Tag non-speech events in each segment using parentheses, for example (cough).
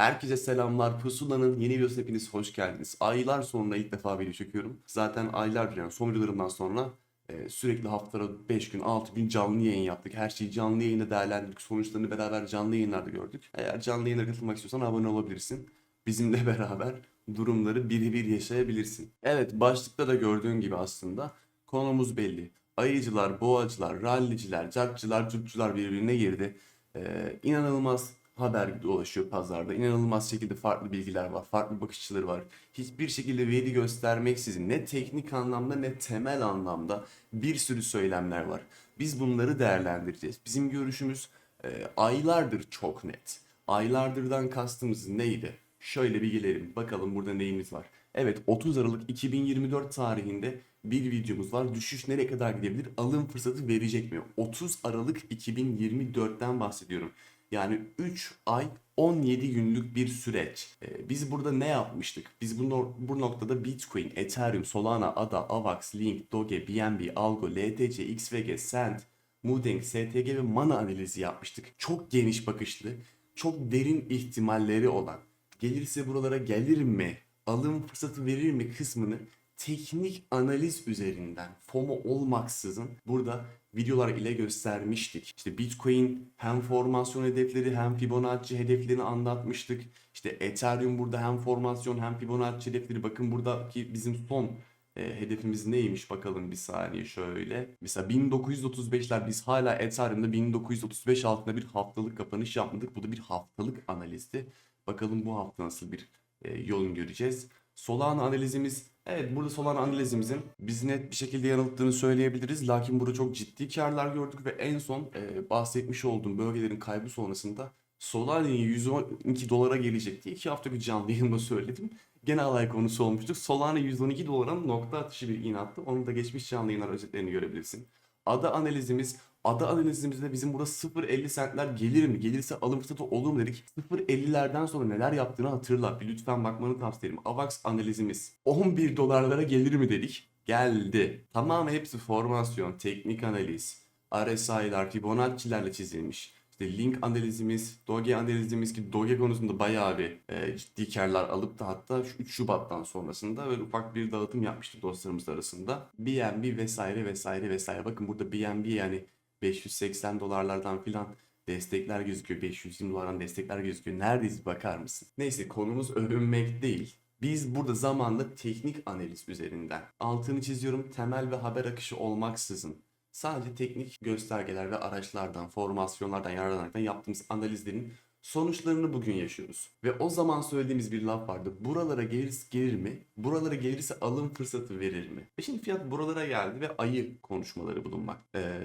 Herkese selamlar. Pusula'nın yeni videosuna hepiniz hoş geldiniz. Aylar sonra ilk defa video çekiyorum. Zaten aylardır yani son videolarımdan sonra e, sürekli haftada 5 gün 6 gün canlı yayın yaptık. Her şeyi canlı yayında değerlendirdik. Sonuçlarını beraber canlı yayınlarda gördük. Eğer canlı yayınlara katılmak istiyorsan abone olabilirsin. Bizimle (laughs) beraber durumları birebir yaşayabilirsin. Evet başlıkta da gördüğün gibi aslında konumuz belli. Ayıcılar, boğacılar, ralliciler, cartçılar, cutçular birbirine girdi. Ee, inanılmaz haber dolaşıyor pazarda. İnanılmaz şekilde farklı bilgiler var, farklı bakış açıları var. Hiçbir şekilde veri göstermeksizin ne teknik anlamda ne temel anlamda bir sürü söylemler var. Biz bunları değerlendireceğiz. Bizim görüşümüz e, aylardır çok net. Aylardırdan kastımız neydi? Şöyle bir gelelim. Bakalım burada neyimiz var. Evet 30 Aralık 2024 tarihinde bir videomuz var. Düşüş nereye kadar gidebilir? Alım fırsatı verecek mi? 30 Aralık 2024'ten bahsediyorum. Yani 3 ay 17 günlük bir süreç. Ee, biz burada ne yapmıştık? Biz bu, no- bu noktada Bitcoin, Ethereum, Solana, ADA, AVAX, Link, Doge, BNB, Algo, LTC, XVG, Sand, Mudeng, STG ve Mana analizi yapmıştık. Çok geniş bakışlı, çok derin ihtimalleri olan, gelirse buralara gelir mi, alım fırsatı verir mi kısmını teknik analiz üzerinden FOMO olmaksızın burada videolar ile göstermiştik. İşte Bitcoin hem formasyon hedefleri hem Fibonacci hedeflerini anlatmıştık. İşte Ethereum burada hem formasyon hem Fibonacci hedefleri. Bakın buradaki bizim son e, hedefimiz neymiş bakalım bir saniye şöyle. Mesela 1935'ler biz hala Ethereum'da 1935 altında bir haftalık kapanış yapmadık. Bu da bir haftalık analizdi. Bakalım bu hafta nasıl bir e, yolun göreceğiz. Solana analizimiz Evet burada Solana analizimizin bizi net bir şekilde yanılttığını söyleyebiliriz. Lakin burada çok ciddi karlar gördük ve en son e, bahsetmiş olduğum bölgelerin kaybı sonrasında Solana'yı 112 dolara gelecek diye iki hafta bir canlı yayında söyledim. Gene alay konusu olmuştuk. Solana 112 dolara nokta atışı bir iğne attı. Onu da geçmiş canlı yayınlar özetlerini görebilirsin. Ada analizimiz Ada analizimizde bizim burada 0.50 centler gelir mi? Gelirse alım fırsatı olur mu dedik. 0.50'lerden sonra neler yaptığını hatırla. Bir lütfen bakmanı tavsiye ederim. AVAX analizimiz 11 dolarlara gelir mi dedik. Geldi. Tamamen hepsi formasyon, teknik analiz, RSI'lar, Fibonacci'lerle çizilmiş. İşte link analizimiz, Doge analizimiz ki Doge konusunda bayağı bir e, ciddi karlar alıp da hatta şu 3 Şubat'tan sonrasında böyle ufak bir dağıtım yapmıştık dostlarımız arasında. BNB vesaire vesaire vesaire. Bakın burada BNB yani 580 dolarlardan filan destekler gözüküyor. 520 dolardan destekler gözüküyor. Neredeyiz bakar mısın? Neyse konumuz övünmek değil. Biz burada zamanla teknik analiz üzerinden altını çiziyorum temel ve haber akışı olmaksızın sadece teknik göstergeler ve araçlardan, formasyonlardan yararlanarak yaptığımız analizlerin sonuçlarını bugün yaşıyoruz. Ve o zaman söylediğimiz bir laf vardı. Buralara gelir, gelir mi? Buralara gelirse alım fırsatı verir mi? Ve şimdi fiyat buralara geldi ve ayı konuşmaları bulunmak. Ee,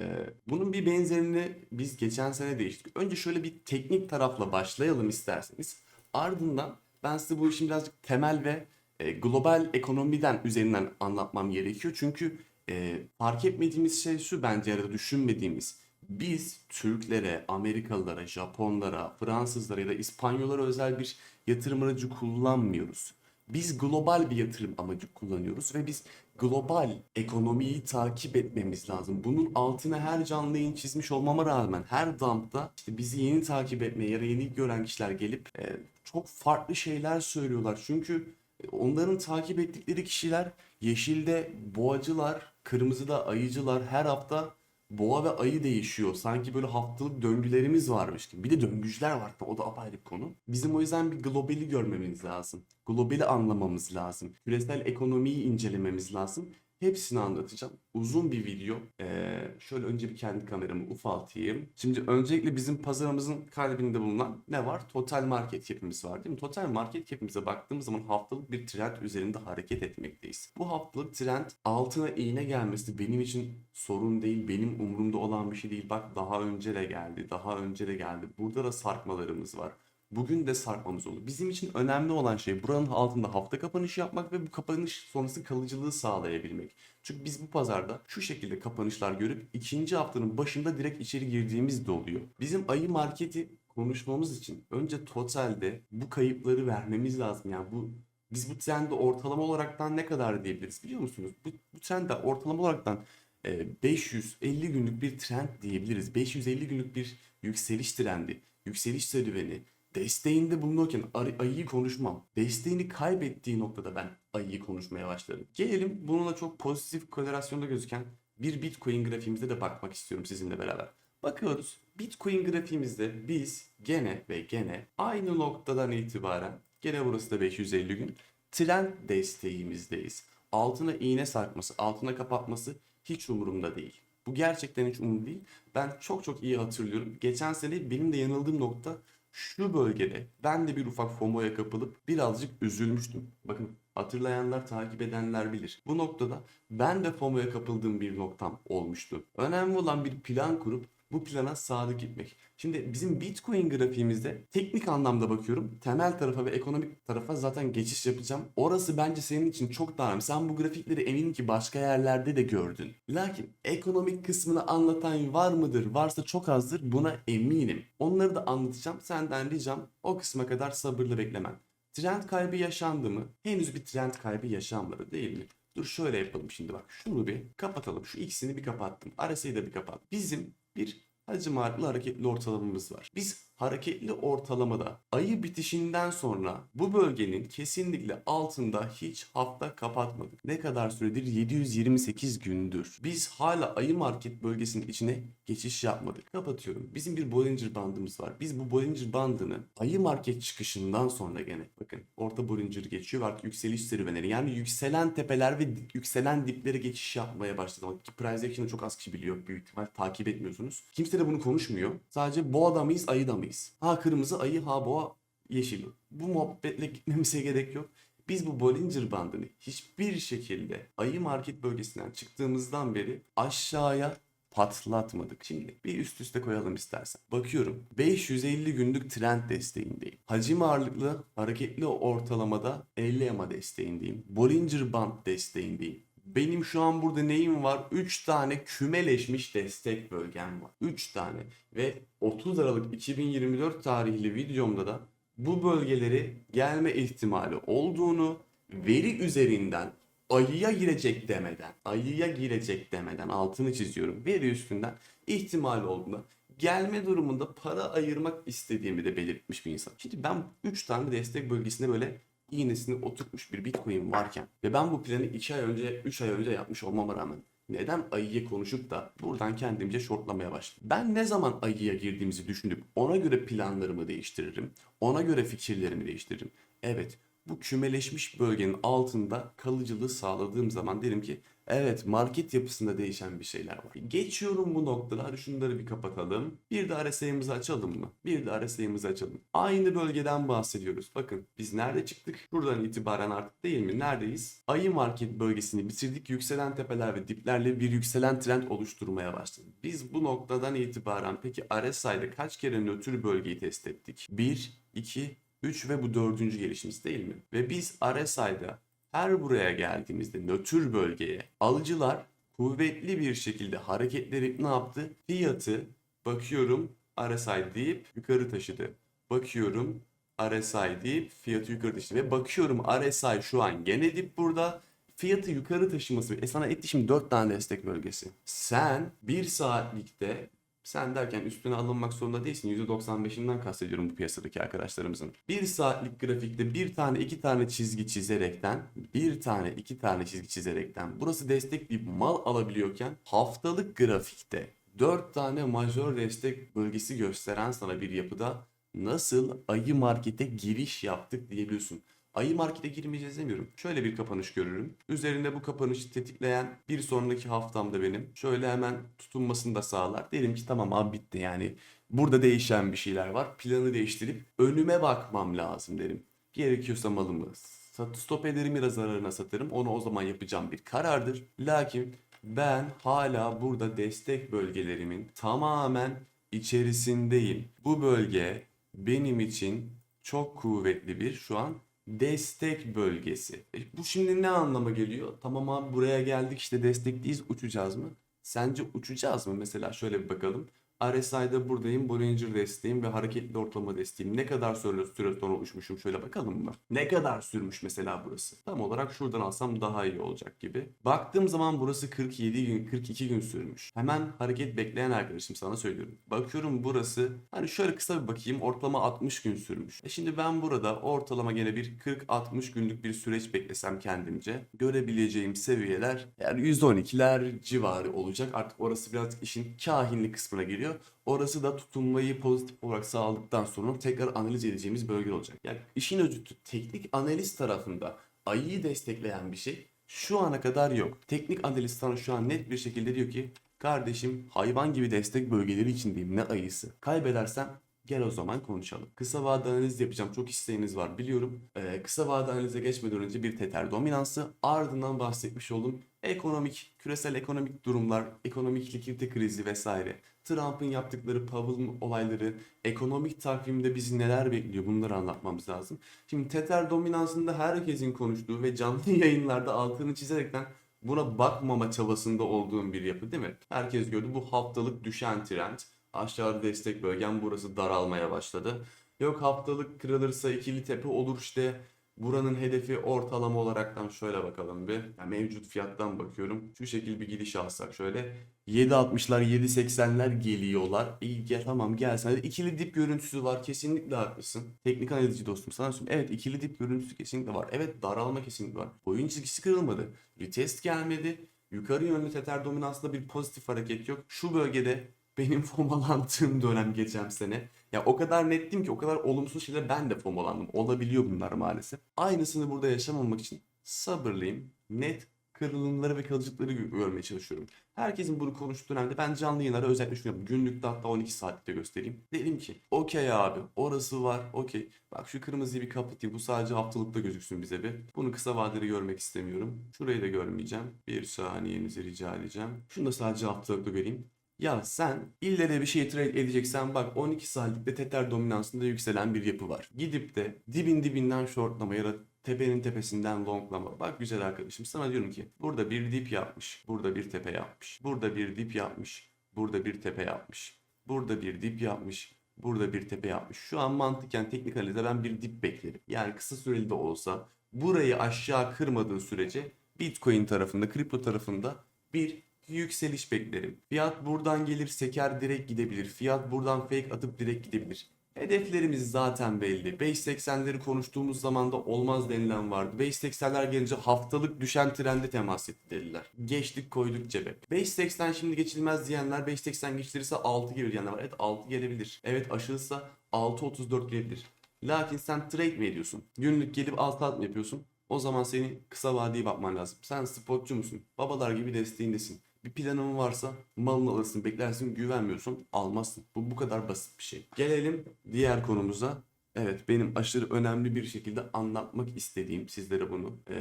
bunun bir benzerini biz geçen sene değiştirdik. Önce şöyle bir teknik tarafla başlayalım isterseniz. Ardından ben size bu işin birazcık temel ve e, global ekonomiden üzerinden anlatmam gerekiyor. Çünkü e, fark etmediğimiz şey şu bence ya da düşünmediğimiz. Biz Türklere, Amerikalılara, Japonlara, Fransızlara ya da İspanyollara özel bir yatırım aracı kullanmıyoruz. Biz global bir yatırım amacı kullanıyoruz ve biz global ekonomiyi takip etmemiz lazım. Bunun altına her canlı yayın çizmiş olmama rağmen her dumpta işte bizi yeni takip etmeye ya da yeni gören kişiler gelip e, çok farklı şeyler söylüyorlar. Çünkü onların takip ettikleri kişiler yeşilde boğacılar, kırmızıda ayıcılar her hafta boğa ve ayı değişiyor. Sanki böyle haftalık döngülerimiz varmış gibi. Bir de döngücüler var. O da apayrı bir konu. Bizim o yüzden bir globali görmemiz lazım. Globali anlamamız lazım. Küresel ekonomiyi incelememiz lazım. Hepsini anlatacağım. Uzun bir video. Ee, şöyle önce bir kendi kameramı ufaltayım. Şimdi öncelikle bizim pazarımızın kalbinde bulunan ne var? Total market cap'imiz var değil mi? Total market cap'imize baktığımız zaman haftalık bir trend üzerinde hareket etmekteyiz. Bu haftalık trend altına iğne gelmesi benim için sorun değil. Benim umurumda olan bir şey değil. Bak daha önce de geldi. Daha önce de geldi. Burada da sarkmalarımız var. Bugün de sarkmamız olur. Bizim için önemli olan şey buranın altında hafta kapanışı yapmak ve bu kapanış sonrası kalıcılığı sağlayabilmek. Çünkü biz bu pazarda şu şekilde kapanışlar görüp ikinci haftanın başında direkt içeri girdiğimiz de oluyor. Bizim ayı marketi konuşmamız için önce totalde bu kayıpları vermemiz lazım. Yani bu biz bu trende ortalama olaraktan ne kadar diyebiliriz biliyor musunuz? Bu, bu trende ortalama olaraktan e, 550 günlük bir trend diyebiliriz. 550 günlük bir yükseliş trendi, yükseliş serüveni desteğinde bulunurken ay- ayıyı konuşmam. Desteğini kaybettiği noktada ben ayıyı konuşmaya başlarım. Gelelim bununla çok pozitif korelasyonda gözüken bir Bitcoin grafiğimize de bakmak istiyorum sizinle beraber. Bakıyoruz. Bitcoin grafiğimizde biz gene ve gene aynı noktadan itibaren gene burası da 550 gün trend desteğimizdeyiz. Altına iğne sarkması, altına kapatması hiç umurumda değil. Bu gerçekten hiç umurumda değil. Ben çok çok iyi hatırlıyorum. Geçen sene benim de yanıldığım nokta şu bölgede ben de bir ufak FOMO'ya kapılıp birazcık üzülmüştüm. Bakın hatırlayanlar, takip edenler bilir. Bu noktada ben de FOMO'ya kapıldığım bir noktam olmuştu. Önemli olan bir plan kurup bu plana sadık gitmek. Şimdi bizim Bitcoin grafiğimizde teknik anlamda bakıyorum. Temel tarafa ve ekonomik tarafa zaten geçiş yapacağım. Orası bence senin için çok daha önemli. Sen bu grafikleri eminim ki başka yerlerde de gördün. Lakin ekonomik kısmını anlatan var mıdır? Varsa çok azdır. Buna eminim. Onları da anlatacağım. Senden ricam o kısma kadar sabırlı beklemen. Trend kaybı yaşandı mı? Henüz bir trend kaybı yaşanmadı değil mi? Dur şöyle yapalım şimdi bak. Şunu bir kapatalım. Şu ikisini bir kapattım. RSI'yi de bir kapat. Bizim bir hacim ağırlıklı hareketli ortalamamız var. Biz hareketli ortalamada ayı bitişinden sonra bu bölgenin kesinlikle altında hiç hafta kapatmadık. Ne kadar süredir? 728 gündür. Biz hala ayı market bölgesinin içine geçiş yapmadık. Kapatıyorum. Bizim bir Bollinger bandımız var. Biz bu Bollinger bandını ayı market çıkışından sonra gene bakın orta Bollinger geçiyor ve artık yükseliş serüvenleri yani yükselen tepeler ve yükselen diplere geçiş yapmaya başladı. Ki price çok az kişi biliyor. Büyük ihtimal takip etmiyorsunuz. Kimse de bunu konuşmuyor. Sadece boğa da mıyız ayı da mıyız? Ha kırmızı ayı ha boğa yeşil. Bu muhabbetle gitmemize gerek yok. Biz bu Bollinger bandını hiçbir şekilde ayı market bölgesinden çıktığımızdan beri aşağıya patlatmadık. Şimdi bir üst üste koyalım istersen. Bakıyorum 550 günlük trend desteğindeyim. Hacim ağırlıklı hareketli ortalamada 50 EMA desteğindeyim. Bollinger Band desteğindeyim. Benim şu an burada neyim var? 3 tane kümeleşmiş destek bölgem var. 3 tane. Ve 30 Aralık 2024 tarihli videomda da bu bölgeleri gelme ihtimali olduğunu veri üzerinden ayıya girecek demeden, ayıya girecek demeden altını çiziyorum. Veri üstünden ihtimal olduğunda gelme durumunda para ayırmak istediğimi de belirtmiş bir insan. Şimdi ben 3 tane destek bölgesinde böyle iğnesini oturtmuş bir bitcoin varken ve ben bu planı 2 ay önce 3 ay önce yapmış olmama rağmen neden ayıya konuşup da buradan kendimce shortlamaya başladım? Ben ne zaman ayıya girdiğimizi düşünüp ona göre planlarımı değiştiririm. Ona göre fikirlerimi değiştiririm. Evet bu kümeleşmiş bölgenin altında kalıcılığı sağladığım zaman derim ki evet market yapısında değişen bir şeyler var. Geçiyorum bu noktada hadi şunları bir kapatalım. Bir de RSI'mizi açalım mı? Bir de RSI'mizi açalım. Aynı bölgeden bahsediyoruz. Bakın biz nerede çıktık? Buradan itibaren artık değil mi? Neredeyiz? Ayı market bölgesini bitirdik. Yükselen tepeler ve diplerle bir yükselen trend oluşturmaya başladık. Biz bu noktadan itibaren peki RSI'de kaç kere nötr bölgeyi test ettik? 1, 2, 3 ve bu dördüncü gelişimiz değil mi? Ve biz RSI'da her buraya geldiğimizde nötr bölgeye alıcılar kuvvetli bir şekilde hareketleri ne yaptı? Fiyatı bakıyorum RSI deyip yukarı taşıdı. Bakıyorum RSI deyip fiyatı yukarı taşıdı. Ve bakıyorum RSI şu an gene dip burada. Fiyatı yukarı taşıması. E sana etti şimdi 4 tane destek bölgesi. Sen 1 saatlikte sen derken üstüne alınmak zorunda değilsin. %95'inden kastediyorum bu piyasadaki arkadaşlarımızın. Bir saatlik grafikte bir tane iki tane çizgi çizerekten bir tane iki tane çizgi çizerekten burası destekleyip mal alabiliyorken haftalık grafikte 4 tane majör destek bölgesi gösteren sana bir yapıda nasıl ayı markete giriş yaptık diyebiliyorsun. Ayı markete girmeyeceğiz demiyorum. Şöyle bir kapanış görürüm. Üzerinde bu kapanışı tetikleyen bir sonraki haftamda benim. Şöyle hemen tutunmasını da sağlar. Derim ki tamam abi bitti yani. Burada değişen bir şeyler var. Planı değiştirip önüme bakmam lazım derim. Gerekiyorsa malımı sat, stop ederim ya zararına satarım. Onu o zaman yapacağım bir karardır. Lakin ben hala burada destek bölgelerimin tamamen içerisindeyim. Bu bölge benim için çok kuvvetli bir şu an destek bölgesi. E, bu şimdi ne anlama geliyor? Tamam abi buraya geldik işte destekliyiz uçacağız mı? Sence uçacağız mı? Mesela şöyle bir bakalım. RSI'de buradayım. Bollinger desteğim ve hareketli ortalama desteğim. Ne kadar süre, süre sonra uçmuşum şöyle bakalım mı? Ne kadar sürmüş mesela burası? Tam olarak şuradan alsam daha iyi olacak gibi. Baktığım zaman burası 47 gün, 42 gün sürmüş. Hemen hareket bekleyen arkadaşım sana söylüyorum. Bakıyorum burası hani şöyle kısa bir bakayım ortalama 60 gün sürmüş. E şimdi ben burada ortalama gene bir 40-60 günlük bir süreç beklesem kendimce görebileceğim seviyeler yani %12'ler civarı olacak. Artık orası biraz işin kahinli kısmına giriyor. Orası da tutunmayı pozitif olarak sağladıktan sonra tekrar analiz edeceğimiz bölge olacak. Yani işin özütü teknik analiz tarafında ayıyı destekleyen bir şey şu ana kadar yok. Teknik analiz sana şu an net bir şekilde diyor ki kardeşim hayvan gibi destek bölgeleri içindeyim ne ayısı. Kaybedersem Gel o zaman konuşalım. Kısa vade analiz yapacağım. Çok isteğiniz var biliyorum. Ee, kısa vade analize geçmeden önce bir tether dominansı. Ardından bahsetmiş olduğum ekonomik, küresel ekonomik durumlar, ekonomik likidite krizi vesaire. Trump'ın yaptıkları, Powell'ın olayları, ekonomik takvimde bizi neler bekliyor bunları anlatmamız lazım. Şimdi tether dominansında herkesin konuştuğu ve canlı (laughs) yayınlarda altını çizerekten buna bakmama çabasında olduğum bir yapı değil mi? Herkes gördü bu haftalık düşen trend. Aşağıda destek bölgem burası daralmaya başladı. Yok haftalık kırılırsa ikili tepe olur işte. Buranın hedefi ortalama olaraktan şöyle bakalım bir. Yani mevcut fiyattan bakıyorum. Şu şekil bir gidiş alsak şöyle. 7.60'lar 7.80'ler geliyorlar. İyi gel tamam gelsin. Hadi ikili dip görüntüsü var. Kesinlikle haklısın. Teknik analizci dostum sana söyleyeyim. Evet ikili dip görüntüsü kesinlikle var. Evet daralma kesinlikle var. Boyun çizgisi kırılmadı. Retest gelmedi. Yukarı yönlü tether dominansında bir pozitif hareket yok. Şu bölgede benim (laughs) fomalandığım dönem geçen sene. Ya o kadar nettim ki o kadar olumsuz şeyler ben de fomalandım. Olabiliyor bunlar maalesef. Aynısını burada yaşamamak için sabırlıyım. Net kırılımları ve kalıcılıkları gö- görmeye çalışıyorum. Herkesin bunu konuştuğu dönemde ben canlı yayınlara özellikle şunu yapıyorum. Günlükte hatta 12 saatte göstereyim. Dedim ki okey abi orası var okey. Bak şu kırmızıyı bir kapatayım. Bu sadece haftalıkta gözüksün bize bir. Bunu kısa vadeli görmek istemiyorum. Şurayı da görmeyeceğim. Bir saniyenizi rica edeceğim. Şunu da sadece haftalıkta göreyim. Ya sen ille de bir şey trade edeceksen bak 12 saatlikte tether dominansında yükselen bir yapı var. Gidip de dibin dibinden shortlama ya da tepenin tepesinden longlama. Bak güzel arkadaşım sana diyorum ki burada bir dip yapmış. Burada bir tepe yapmış. Burada bir dip yapmış. Burada bir tepe yapmış. Burada bir dip yapmış. Burada bir tepe yapmış. Şu an mantıken teknik analizde ben bir dip beklerim. Yani kısa süreli de olsa burayı aşağı kırmadığı sürece Bitcoin tarafında, kripto tarafında bir yükseliş beklerim. Fiyat buradan gelir seker direkt gidebilir. Fiyat buradan fake atıp direkt gidebilir. Hedeflerimiz zaten belli. 5.80'leri konuştuğumuz zaman da olmaz denilen vardı. 5.80'ler gelince haftalık düşen trende temas etti dediler. Geçtik koyduk cebe. 5.80 şimdi geçilmez diyenler 5.80 geçilirse 6 gelir diyenler var. Evet 6 gelebilir. Evet aşılırsa 6.34 gelebilir. Lakin sen trade mi ediyorsun? Günlük gelip alt alt mı yapıyorsun? O zaman senin kısa vadeye bakman lazım. Sen spotçu musun? Babalar gibi desteğindesin. Bir planın varsa malını alırsın, beklersin, güvenmiyorsun, almazsın. Bu bu kadar basit bir şey. Gelelim diğer konumuza. Evet benim aşırı önemli bir şekilde anlatmak istediğim sizlere bunu eee,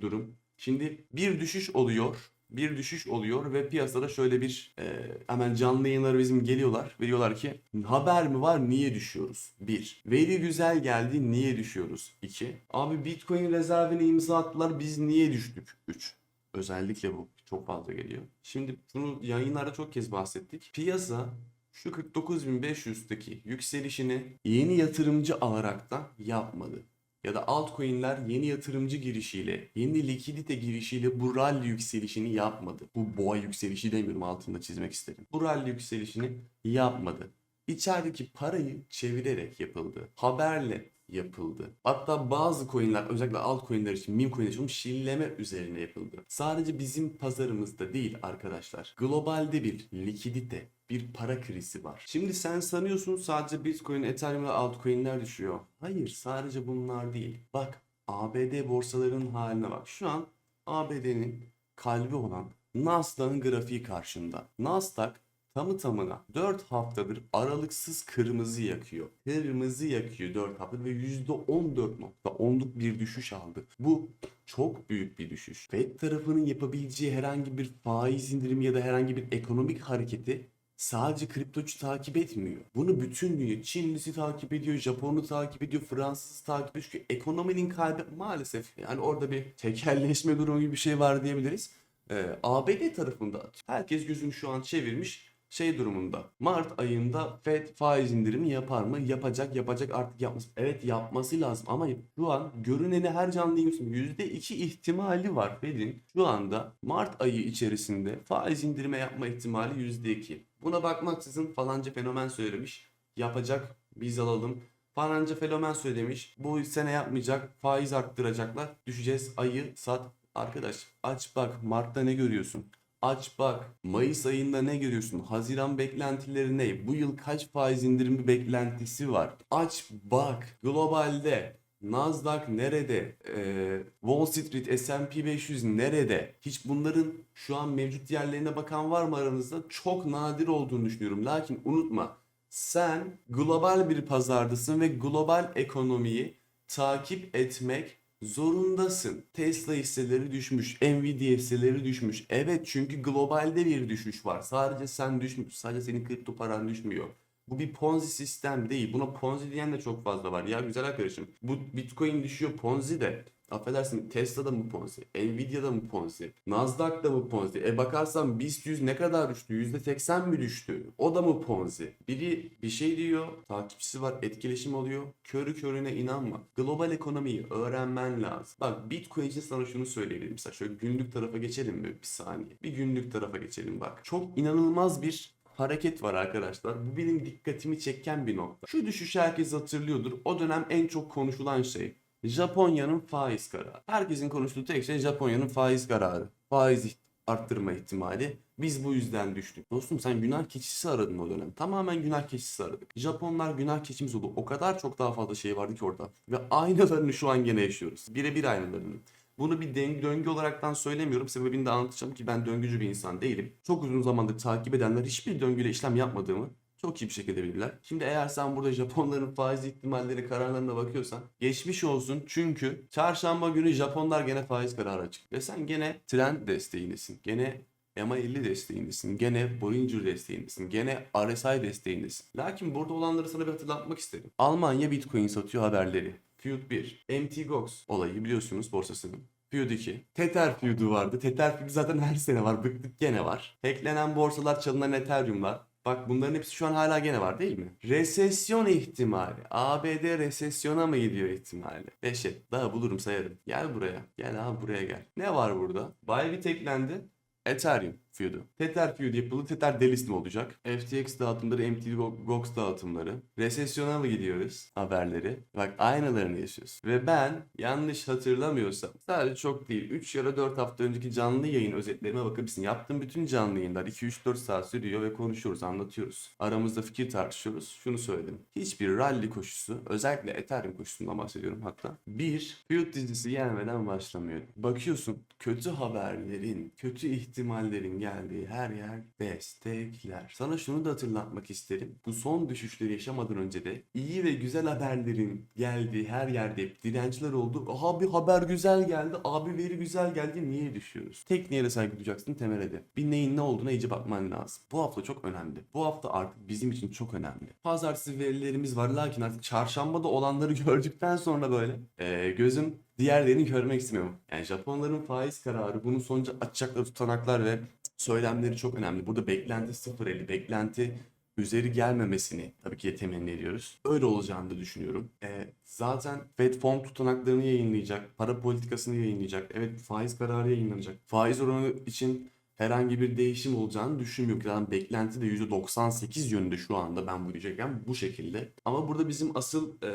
durum. Şimdi bir düşüş oluyor. Bir düşüş oluyor ve piyasada şöyle bir eee, hemen canlı yayınları bizim geliyorlar. Veriyorlar ki haber mi var niye düşüyoruz? Bir. Veri güzel geldi niye düşüyoruz? İki. Abi Bitcoin rezervine imza attılar biz niye düştük? Üç. Özellikle bu çok fazla geliyor. Şimdi bunu yayınlarda çok kez bahsettik. Piyasa şu 49.500'deki yükselişini yeni yatırımcı alarak da yapmadı. Ya da altcoin'ler yeni yatırımcı girişiyle, yeni likidite girişiyle bu rally yükselişini yapmadı. Bu boğa yükselişi demiyorum altında çizmek istedim. Bu rally yükselişini yapmadı. İçerideki parayı çevirerek yapıldı. Haberle yapıldı. Hatta bazı coinler özellikle altcoin'ler için, meme coin'ler için şilleme üzerine yapıldı. Sadece bizim pazarımızda değil arkadaşlar. Globalde bir likidite, bir para krizi var. Şimdi sen sanıyorsun sadece Bitcoin, Ethereum ve altcoin'ler düşüyor. Hayır sadece bunlar değil. Bak ABD borsalarının haline bak. Şu an ABD'nin kalbi olan Nasdaq'ın grafiği karşında. Nasdaq tamı tamına 4 haftadır aralıksız kırmızı yakıyor. Kırmızı yakıyor 4 haftadır ve %14.10'luk bir düşüş aldı. Bu çok büyük bir düşüş. Fed tarafının yapabileceği herhangi bir faiz indirimi ya da herhangi bir ekonomik hareketi sadece kriptocu takip etmiyor. Bunu bütün dünya Çinlisi takip ediyor, Japonlu takip ediyor, Fransız takip ediyor. Çünkü ekonominin kalbi maalesef yani orada bir tekelleşme durumu gibi bir şey var diyebiliriz. Ee, ABD tarafında herkes gözünü şu an çevirmiş şey durumunda. Mart ayında Fed faiz indirimi yapar mı? Yapacak, yapacak artık yapması. Evet yapması lazım ama şu an görüneni her canlı yayın %2 ihtimali var Fed'in. Şu anda Mart ayı içerisinde faiz indirime yapma ihtimali %2. Buna bakmaksızın falanca fenomen söylemiş. Yapacak, biz alalım. Falanca fenomen söylemiş. Bu sene yapmayacak, faiz arttıracaklar. Düşeceğiz, ayı sat. Arkadaş aç bak Mart'ta ne görüyorsun? Aç bak. Mayıs ayında ne görüyorsun? Haziran beklentileri ne? Bu yıl kaç faiz indirimi beklentisi var? Aç bak. Globalde Nasdaq nerede? Ee, Wall Street, S&P 500 nerede? Hiç bunların şu an mevcut yerlerine bakan var mı aranızda? Çok nadir olduğunu düşünüyorum. Lakin unutma. Sen global bir pazardasın ve global ekonomiyi takip etmek zorundasın. Tesla hisseleri düşmüş, Nvidia hisseleri düşmüş. Evet çünkü globalde bir düşüş var. Sadece sen düşmüş, sadece senin kripto paran düşmüyor. Bu bir Ponzi sistem değil. Buna Ponzi diyen de çok fazla var. Ya güzel arkadaşım. Bu Bitcoin düşüyor Ponzi de. Affedersin Tesla'da mı Ponzi? Nvidia'da mı Ponzi? Nasdaq'da mı Ponzi? E bakarsan BIST 100 ne kadar düştü? %80 mi düştü? O da mı Ponzi? Biri bir şey diyor, takipçisi var, etkileşim oluyor. Körü körüne inanma. Global ekonomiyi öğrenmen lazım. Bak Bitcoin için sana şunu söyleyebilirim. Mesela şöyle günlük tarafa geçelim mi bir saniye? Bir günlük tarafa geçelim bak. Çok inanılmaz bir hareket var arkadaşlar. Bu benim dikkatimi çeken bir nokta. Şu düşüşü herkes hatırlıyordur. O dönem en çok konuşulan şey Japonya'nın faiz kararı. Herkesin konuştuğu tek şey Japonya'nın faiz kararı. Faiz arttırma ihtimali. Biz bu yüzden düştük. Dostum sen günah keçisi aradın o dönem. Tamamen günah keçisi aradık. Japonlar günah keçimiz oldu. O kadar çok daha fazla şey vardı ki orada. Ve aynılarını şu an gene yaşıyoruz. Birebir aynılarını. Bunu bir döngü, döngü olaraktan söylemiyorum. Sebebini de anlatacağım ki ben döngücü bir insan değilim. Çok uzun zamandır takip edenler hiçbir döngüyle işlem yapmadığımı çok iyi bir şekilde bilirler. Şimdi eğer sen burada Japonların faiz ihtimalleri kararlarına bakıyorsan geçmiş olsun çünkü çarşamba günü Japonlar gene faiz kararı açık. Ve sen gene trend desteğindesin. Gene MA50 desteğindesin. Gene Bollinger desteğindesin. Gene RSI desteğindesin. Lakin burada olanları sana bir hatırlatmak istedim. Almanya Bitcoin satıyor haberleri. Feud 1. MT Gox olayı biliyorsunuz borsasının. Feud 2. Tether Feud'u vardı. Tether Feud zaten her sene var. Bıktık gene var. Hacklenen borsalar, çalınan Ethereum'lar. Bak bunların hepsi şu an hala gene var değil mi? Resesyon ihtimali. ABD resesyona mı gidiyor ihtimali? Beşet. Daha bulurum sayarım. Gel buraya. Gel abi buraya gel. Ne var burada? Bybit eklendi. Ethereum feud'u. Tether feud yapıldı. Tether delistim olacak. FTX dağıtımları, MT Gox dağıtımları. Resesyona mı gidiyoruz? Haberleri. Bak aynalarını yaşıyoruz. Ve ben yanlış hatırlamıyorsam sadece çok değil 3 ya da 4 hafta önceki canlı yayın özetlerime bakabilirsin. Yaptığım bütün canlı yayınlar 2-3-4 saat sürüyor ve konuşuyoruz, anlatıyoruz. Aramızda fikir tartışıyoruz. Şunu söyledim. Hiçbir rally koşusu, özellikle Ethereum koşusundan bahsediyorum hatta. Bir, feud dizisi gelmeden başlamıyor. Bakıyorsun kötü haberlerin, kötü ihtimallerin geldiği her yer destekler. Sana şunu da hatırlatmak isterim. Bu son düşüşleri yaşamadan önce de iyi ve güzel haberlerin geldiği her yerde hep dirençler oldu. Abi haber güzel geldi, abi veri güzel geldi. Niye düşüyoruz? Tekniğe saygı duyacaksın temele de. Bir neyin ne olduğuna iyice bakman lazım. Bu hafta çok önemli. Bu hafta artık bizim için çok önemli. Pazartesi verilerimiz var lakin artık çarşambada olanları (laughs) gördükten sonra böyle eee, gözüm diğerlerini görmek istemiyorum. Yani Japonların faiz kararı, bunun sonucu açacakları tutanaklar ve söylemleri çok önemli. Burada beklenti 0.50, beklenti üzeri gelmemesini tabii ki de temenni ediyoruz. Öyle olacağını da düşünüyorum. Ee, zaten Fed fon tutanaklarını yayınlayacak, para politikasını yayınlayacak. Evet faiz kararı yayınlanacak. Faiz oranı için herhangi bir değişim olacağını düşünmüyorum. Zaten beklenti de %98 yönünde şu anda ben bu diyecekken bu şekilde. Ama burada bizim asıl e,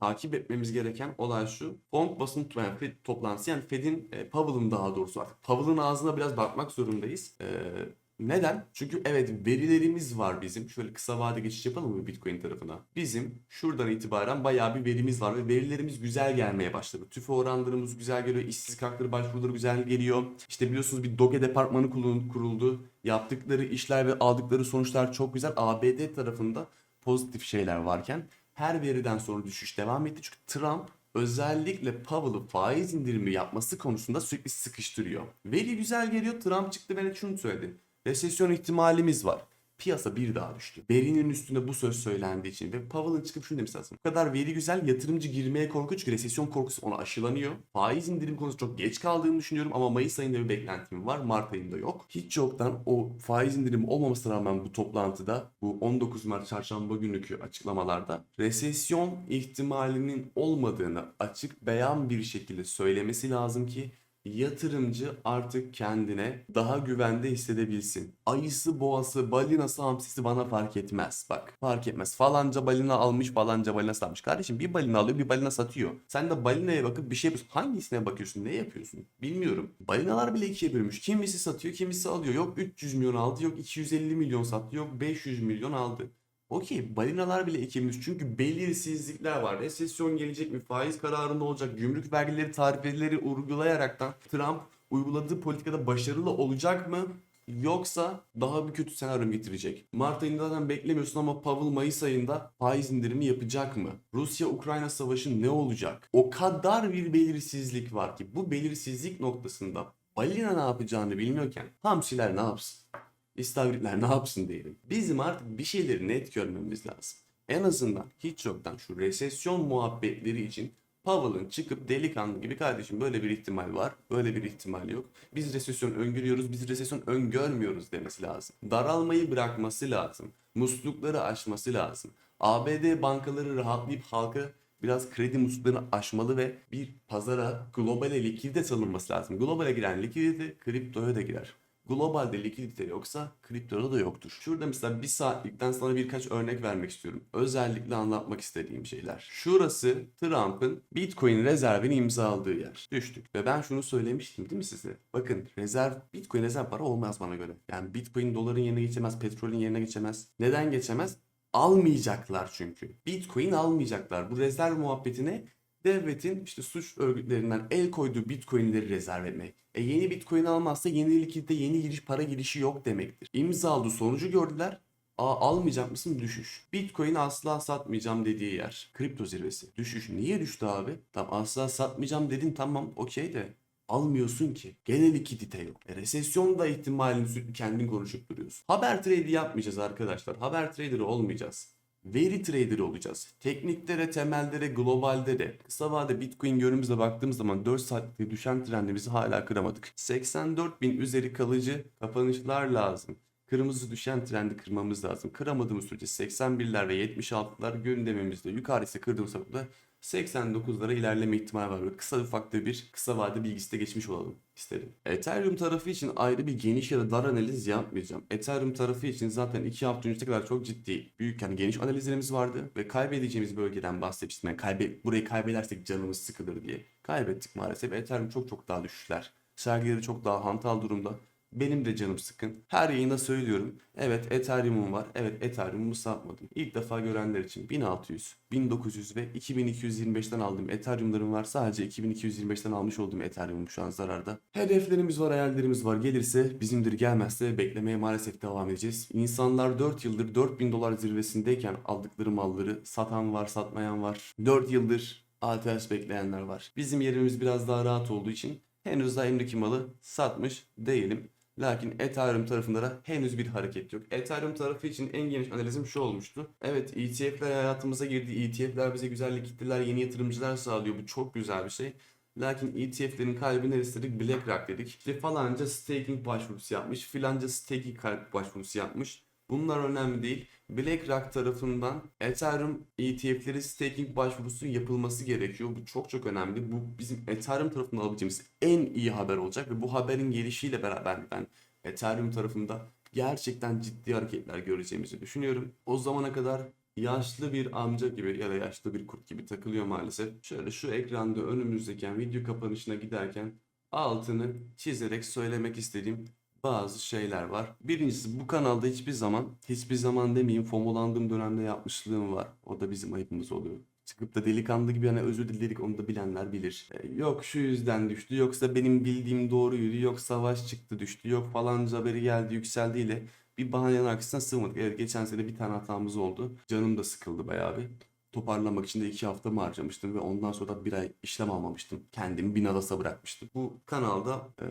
takip etmemiz gereken olay şu. Fond basın yani toplantısı yani Fed'in e, Powell'ın daha doğrusu artık Powell'ın ağzına biraz bakmak zorundayız. E, neden? Çünkü evet verilerimiz var bizim. Şöyle kısa vade geçiş yapalım mı Bitcoin tarafına? Bizim şuradan itibaren bayağı bir verimiz var ve verilerimiz güzel gelmeye başladı. TÜFE oranlarımız güzel geliyor. işsizlik hakları başvuruları güzel geliyor. İşte biliyorsunuz bir DOGE departmanı kurul- kuruldu. Yaptıkları işler ve aldıkları sonuçlar çok güzel. ABD tarafında pozitif şeyler varken her veriden sonra düşüş devam etti. Çünkü Trump özellikle Powell'ı faiz indirimi yapması konusunda sürekli sıkıştırıyor. Veri güzel geliyor. Trump çıktı ve şunu söyledi. Resesyon ihtimalimiz var. piyasa bir daha düştü. Verinin üstüne bu söz söylendiği için ve Powell'ın çıkıp şunu demesi lazım. Bu kadar veri güzel yatırımcı girmeye korkunç çünkü resesyon korkusu ona aşılanıyor. Faiz indirim konusu çok geç kaldığını düşünüyorum ama Mayıs ayında bir beklentim var. Mart ayında yok. Hiç yoktan o faiz indirimi olmamasına rağmen bu toplantıda bu 19 Mart çarşamba günlükü açıklamalarda resesyon ihtimalinin olmadığını açık beyan bir şekilde söylemesi lazım ki yatırımcı artık kendine daha güvende hissedebilsin. Ayısı, boğası, balinası, hamsisi bana fark etmez. Bak fark etmez. Falanca balina almış, falanca balina satmış. Kardeşim bir balina alıyor, bir balina satıyor. Sen de balinaya bakıp bir şey yapıyorsun. Hangisine bakıyorsun, ne yapıyorsun? Bilmiyorum. Balinalar bile ikiye bölünmüş. Kimisi satıyor, kimisi alıyor. Yok 300 milyon aldı, yok 250 milyon sattı, yok 500 milyon aldı. Okey balinalar bile ekilmiş çünkü belirsizlikler var. Resesyon gelecek mi? Faiz kararında olacak? Gümrük vergileri, tarifeleri uygulayaraktan Trump uyguladığı politikada başarılı olacak mı? Yoksa daha bir kötü senaryo getirecek? Mart ayında zaten beklemiyorsun ama Powell Mayıs ayında faiz indirimi yapacak mı? Rusya-Ukrayna savaşı ne olacak? O kadar bir belirsizlik var ki bu belirsizlik noktasında balina ne yapacağını bilmiyorken hamsiler ne yapsın? İstavritler ne yapsın diyelim. Bizim artık bir şeyleri net görmemiz lazım. En azından hiç yoktan şu resesyon muhabbetleri için Powell'ın çıkıp delikanlı gibi kardeşim böyle bir ihtimal var, böyle bir ihtimal yok. Biz resesyon öngörüyoruz, biz resesyon öngörmüyoruz demesi lazım. Daralmayı bırakması lazım. Muslukları aşması lazım. ABD bankaları rahatlayıp halka biraz kredi musluklarını aşmalı ve bir pazara globale likidite salınması lazım. Globale giren likidite kriptoya da girer. Globalde likidite yoksa kriptoda da yoktur. Şurada mesela bir saatlikten sana birkaç örnek vermek istiyorum. Özellikle anlatmak istediğim şeyler. Şurası Trump'ın Bitcoin rezervini imzaladığı yer. Düştük. Ve ben şunu söylemiştim değil mi size? Bakın rezerv, Bitcoin rezerv para olmaz bana göre. Yani Bitcoin doların yerine geçemez, petrolün yerine geçemez. Neden geçemez? Almayacaklar çünkü. Bitcoin almayacaklar. Bu rezerv muhabbetine devletin işte suç örgütlerinden el koyduğu bitcoinleri rezerv etmek. E yeni bitcoin almazsa yeni likidite yeni giriş para girişi yok demektir. İmzaladı sonucu gördüler. Aa almayacak mısın? Düşüş. Bitcoin asla satmayacağım dediği yer. Kripto zirvesi. Düşüş. Niye düştü abi? Tamam asla satmayacağım dedin tamam okey de almıyorsun ki. Gene likidite yok. E, resesyon da ihtimalini kendin konuşup duruyorsun. Haber trade yapmayacağız arkadaşlar. Haber traderı olmayacağız. Veri trader olacağız. Tekniklere, temellere, globalde de. Kısa vade Bitcoin görünümüze baktığımız zaman 4 saatlik düşen trendimizi hala kıramadık. 84 bin üzeri kalıcı kapanışlar lazım. Kırmızı düşen trendi kırmamız lazım. Kıramadığımız sürece 81'ler ve 76'lar gündemimizde. Yukarı ise kırdığımız noktada 89'lara ilerleme ihtimali var. Böyle kısa ufak da bir kısa vade bilgisi de geçmiş olalım isterim. Ethereum tarafı için ayrı bir geniş ya da dar analiz yapmayacağım. Ethereum tarafı için zaten 2 hafta öncesine kadar çok ciddi, büyük yani geniş analizlerimiz vardı ve kaybedeceğimiz bölgeden bahsetmiştim. Yani kaybe, burayı kaybedersek canımız sıkılır diye. Kaybettik maalesef. Ethereum çok çok daha düşüşler. Sergileri çok daha hantal durumda. Benim de canım sıkın. Her yayında söylüyorum. Evet Ethereum'um var. Evet Ethereum'umu satmadım. İlk defa görenler için 1600, 1900 ve 2225'ten aldığım Ethereum'larım var. Sadece 2225'ten almış olduğum Ethereum'um şu an zararda. Hedeflerimiz var, hayallerimiz var. Gelirse bizimdir, gelmezse beklemeye maalesef devam edeceğiz. İnsanlar 4 yıldır 4000 dolar zirvesindeyken aldıkları malları satan var, satmayan var. 4 yıldır ATS bekleyenler var. Bizim yerimiz biraz daha rahat olduğu için henüz daha elimdeki malı satmış değilim. Lakin Ethereum tarafında da henüz bir hareket yok. Ethereum tarafı için en geniş analizim şu olmuştu. Evet ETF'ler hayatımıza girdi. ETF'ler bize güzel likiditeler, yeni yatırımcılar sağlıyor. Bu çok güzel bir şey. Lakin ETF'lerin kalbi neresi dedik? BlackRock dedik. İşte falanca staking başvurusu yapmış. Filanca staking başvurusu yapmış. Bunlar önemli değil. BlackRock tarafından Ethereum ETF'leri staking başvurusu yapılması gerekiyor. Bu çok çok önemli. Bu bizim Ethereum tarafından alabileceğimiz en iyi haber olacak ve bu haberin gelişiyle beraber ben Ethereum tarafında gerçekten ciddi hareketler göreceğimizi düşünüyorum. O zamana kadar yaşlı bir amca gibi ya da yaşlı bir kurt gibi takılıyor maalesef. Şöyle şu ekranda önümüzdeyken video kapanışına giderken altını çizerek söylemek istediğim bazı şeyler var. Birincisi bu kanalda hiçbir zaman, hiçbir zaman demeyeyim fomolandığım dönemde yapmışlığım var. O da bizim ayıbımız oluyor. Çıkıp da delikanlı gibi hani özür diledik onu da bilenler bilir. E, yok şu yüzden düştü, yoksa benim bildiğim doğruydu, yok savaş çıktı düştü, yok falanca haberi geldi yükseldiyle bir bahanenin arkasına sığmadık. Evet geçen sene bir tane hatamız oldu. Canım da sıkıldı bayağı bir toparlamak için de iki hafta mı harcamıştım ve ondan sonra da bir ay işlem almamıştım. Kendimi bir nadasa bırakmıştım. Bu kanalda e,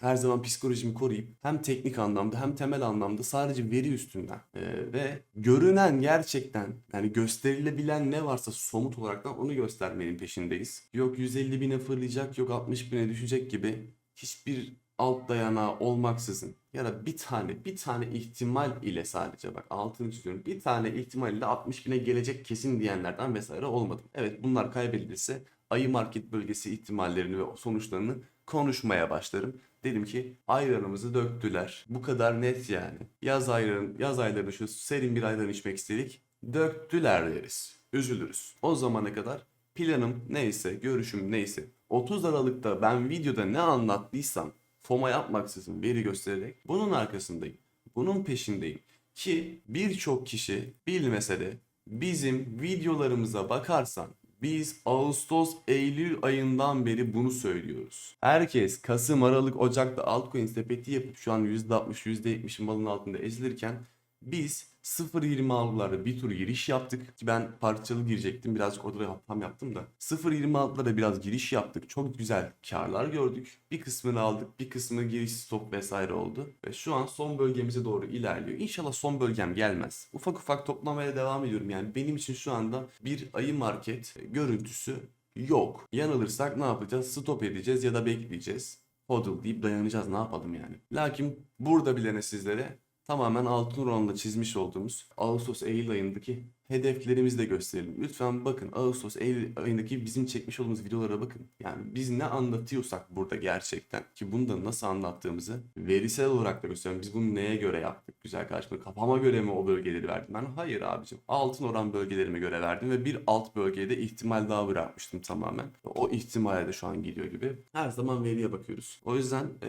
her zaman psikolojimi koruyup hem teknik anlamda hem temel anlamda sadece veri üstünden e, ve görünen gerçekten yani gösterilebilen ne varsa somut olaraktan onu göstermenin peşindeyiz. Yok 150 bine fırlayacak yok 60 bine düşecek gibi hiçbir alt dayanağı olmaksızın ya da bir tane bir tane ihtimal ile sadece bak altını çiziyorum bir tane ihtimal ile 60 bine gelecek kesin diyenlerden vesaire olmadım. Evet bunlar kaybedilirse ayı market bölgesi ihtimallerini ve sonuçlarını konuşmaya başlarım. Dedim ki ayranımızı döktüler. Bu kadar net yani. Yaz ayların, yaz aylarını şu serin bir ayran içmek istedik. Döktüler deriz. Üzülürüz. O zamana kadar planım neyse, görüşüm neyse. 30 Aralık'ta ben videoda ne anlattıysam FOMA yapmaksızın veri göstererek bunun arkasındayım. Bunun peşindeyim. Ki birçok kişi bilmese de bizim videolarımıza bakarsan biz Ağustos, Eylül ayından beri bunu söylüyoruz. Herkes Kasım, Aralık, Ocak'ta altcoin sepeti yapıp şu an %60, %70 malın altında ezilirken biz 0.26'larda bir tur giriş yaptık. Ki ben parçalı girecektim. Birazcık orada hatam yaptım da. 0.26'lara biraz giriş yaptık. Çok güzel karlar gördük. Bir kısmını aldık. Bir kısmı giriş stop vesaire oldu. Ve şu an son bölgemize doğru ilerliyor. İnşallah son bölgem gelmez. Ufak ufak toplamaya devam ediyorum. Yani benim için şu anda bir ayı market görüntüsü yok. Yanılırsak ne yapacağız? Stop edeceğiz ya da bekleyeceğiz. Hodl deyip dayanacağız ne yapalım yani. Lakin burada bilene sizlere tamamen altın oranla çizmiş olduğumuz Ağustos-Eylül ayındaki hedeflerimizi de gösterelim. Lütfen bakın Ağustos-Eylül ayındaki bizim çekmiş olduğumuz videolara bakın. Yani biz ne anlatıyorsak burada gerçekten ki bunu da nasıl anlattığımızı verisel olarak da gösteriyorum. Biz bunu neye göre yaptık? Güzel karşılıklı kafama göre mi o bölgeleri verdim? Ben hayır abicim. Altın oran bölgelerime göre verdim ve bir alt bölgeye de ihtimal daha bırakmıştım tamamen. O ihtimale de şu an gidiyor gibi. Her zaman veriye bakıyoruz. O yüzden e,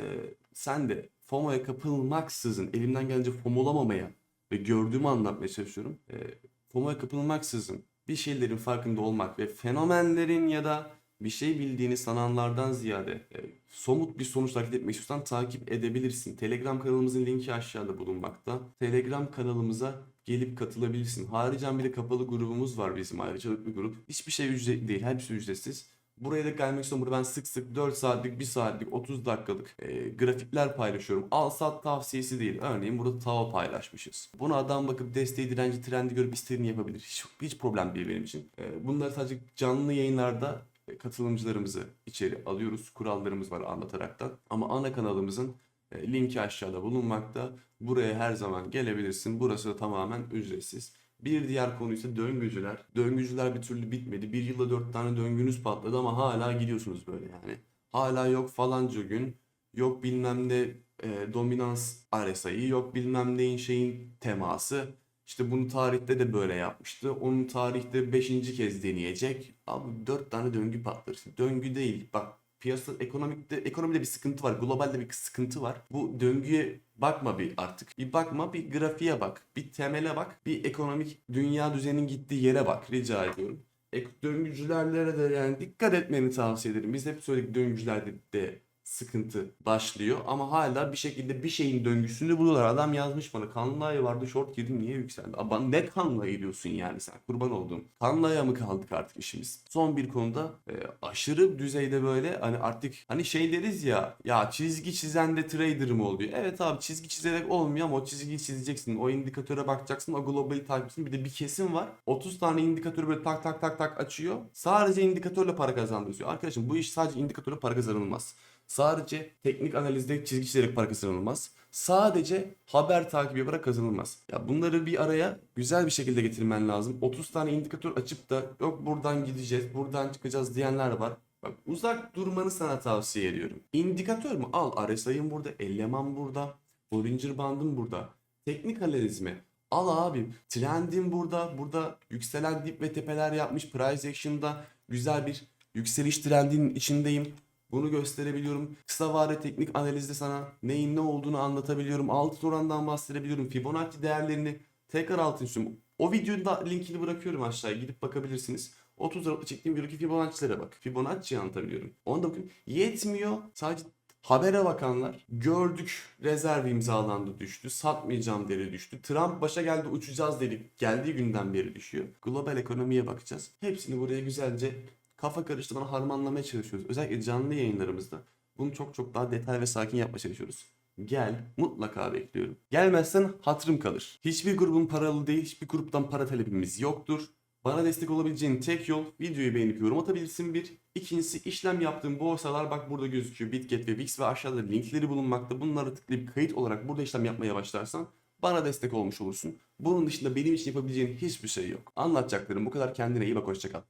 sen de FOMO'ya kapılmaksızın elimden gelince FOMO'lamamaya ve gördüğümü anlatmaya çalışıyorum. E, FOMO'ya kapılmaksızın bir şeylerin farkında olmak ve fenomenlerin ya da bir şey bildiğini sananlardan ziyade e, somut bir sonuç takip etmek istiyorsan takip edebilirsin. Telegram kanalımızın linki aşağıda bulunmakta. Telegram kanalımıza gelip katılabilirsin. Haricen bir de kapalı grubumuz var bizim ayrıcalık bir grup. Hiçbir şey ücretli değil. Hepsi ücretsiz. Buraya da gelmek istiyorum. Burada ben sık sık 4 saatlik, 1 saatlik, 30 dakikalık e, grafikler paylaşıyorum. Al sat tavsiyesi değil. Örneğin burada tava paylaşmışız. Buna adam bakıp desteği, direnci, trendi görüp istediğini yapabilir. Hiç, hiç problem değil benim için. E, bunları sadece canlı yayınlarda e, katılımcılarımızı içeri alıyoruz. Kurallarımız var anlataraktan. Ama ana kanalımızın e, linki aşağıda bulunmakta. Buraya her zaman gelebilirsin. Burası da tamamen ücretsiz. Bir diğer konu ise döngücüler. Döngücüler bir türlü bitmedi. Bir yılda dört tane döngünüz patladı ama hala gidiyorsunuz böyle yani. Hala yok falanca gün, yok bilmem ne e, dominans RSI'yi, yok bilmem neyin şeyin teması. İşte bunu tarihte de böyle yapmıştı. Onun tarihte beşinci kez deneyecek. Abi dört tane döngü patlar. Döngü değil. Bak piyasa ekonomikte ekonomide bir sıkıntı var. Globalde bir sıkıntı var. Bu döngüye bakma bir artık. Bir bakma bir grafiğe bak. Bir temele bak. Bir ekonomik dünya düzeninin gittiği yere bak rica ediyorum. Ek, döngücülerlere de yani dikkat etmeni tavsiye ederim. Biz hep söyledik döngücülerde de sıkıntı başlıyor ama hala bir şekilde bir şeyin döngüsünü buluyorlar. Adam yazmış bana kanlı ayı vardı short girdim niye yükseldi? Ama ne kanlı ayı diyorsun yani sen kurban olduğum. Kanlı aya mı kaldık artık işimiz? Son bir konuda e, aşırı düzeyde böyle hani artık hani şey deriz ya ya çizgi çizen de trader mı oluyor? Evet abi çizgi çizerek olmuyor ama o çizgiyi çizeceksin. O indikatöre bakacaksın. O globali takipsin. Bir de bir kesim var. 30 tane indikatörü böyle tak tak tak tak açıyor. Sadece indikatörle para kazandırıyor. Arkadaşım bu iş sadece indikatörle para kazanılmaz. Sadece teknik analizde çizgi çizerek para kazanılmaz. Sadece haber takibi yaparak kazanılmaz. Ya bunları bir araya güzel bir şekilde getirmen lazım. 30 tane indikatör açıp da yok buradan gideceğiz, buradan çıkacağız diyenler var. Bak uzak durmanı sana tavsiye ediyorum. İndikatör mü? Al RSI'ın burada, eleman burada, Bollinger Band'ın burada. Teknik analiz mi? Al abi. Trendin burada. Burada yükselen dip ve tepeler yapmış. Price action'da güzel bir yükseliş trendinin içindeyim. Bunu gösterebiliyorum. Kısa vade teknik analizde sana neyin ne olduğunu anlatabiliyorum. Altın orandan bahsedebiliyorum. Fibonacci değerlerini tekrar altın istiyorum. O videonun da linkini bırakıyorum aşağıya. Gidip bakabilirsiniz. 30 Aralık'ta çektiğim videodaki Fibonacci'lere bak. Fibonacci'yi anlatabiliyorum. Onu da bakın. Yetmiyor. Sadece habere bakanlar gördük rezerv imzalandı düştü. Satmayacağım dedi düştü. Trump başa geldi uçacağız dedik. Geldiği günden beri düşüyor. Global ekonomiye bakacağız. Hepsini buraya güzelce kafa karıştırmadan harmanlamaya çalışıyoruz. Özellikle canlı yayınlarımızda. Bunu çok çok daha detay ve sakin yapmaya çalışıyoruz. Gel, mutlaka bekliyorum. Gelmezsen hatırım kalır. Hiçbir grubun paralı değil, hiçbir gruptan para talebimiz yoktur. Bana destek olabileceğin tek yol videoyu beğenip yorum atabilirsin bir. İkincisi işlem yaptığım borsalar bak burada gözüküyor. Bitget ve Wix ve aşağıda linkleri bulunmakta. Bunları tıklayıp kayıt olarak burada işlem yapmaya başlarsan bana destek olmuş olursun. Bunun dışında benim için yapabileceğin hiçbir şey yok. Anlatacaklarım bu kadar. Kendine iyi bak hoşça kal.